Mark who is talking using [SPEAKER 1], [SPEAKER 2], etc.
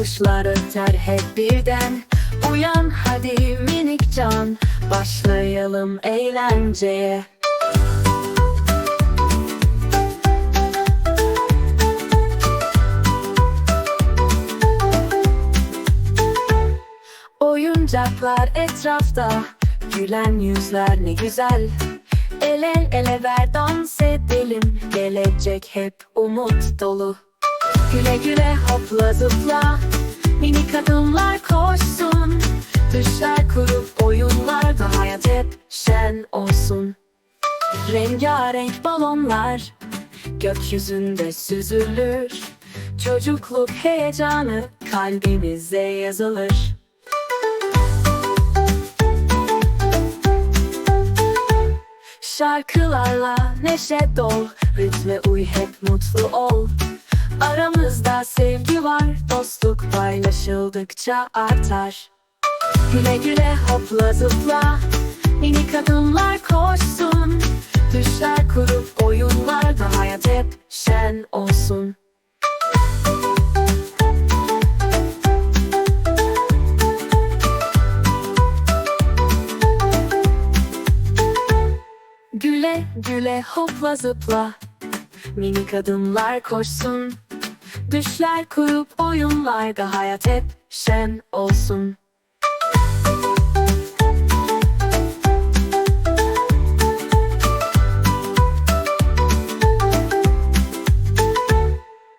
[SPEAKER 1] Kuşlar öter hep birden. Uyan hadi minik can. Başlayalım eğlenceye. Oyuncaklar etrafta. Gülen yüzler ne güzel. El el ele ver dans edelim. Gelecek hep umut dolu Güle güle hopla zıpla. Minik adımlar koşsun. Düşler kurup oyunlarda Hayat hep şen olsun. Rengarenk balonlar Gökyüzünde süzülür. Çocukluk heyecanı Kalbimize yazılır. Şarkılarla neşe dol Ritme uy hep mutlu ol Aramızda sevgi var Dostluk paylaşıldıkça artar. Güle güle hopla zıpla Minik adımlar koşsun. Düşler kurup oyunlarda Hayat hep şen olsun. Güle güle hopla zıpla Minik adımlar koşsun Düşler kurup oyunlarda hayat hep şen olsun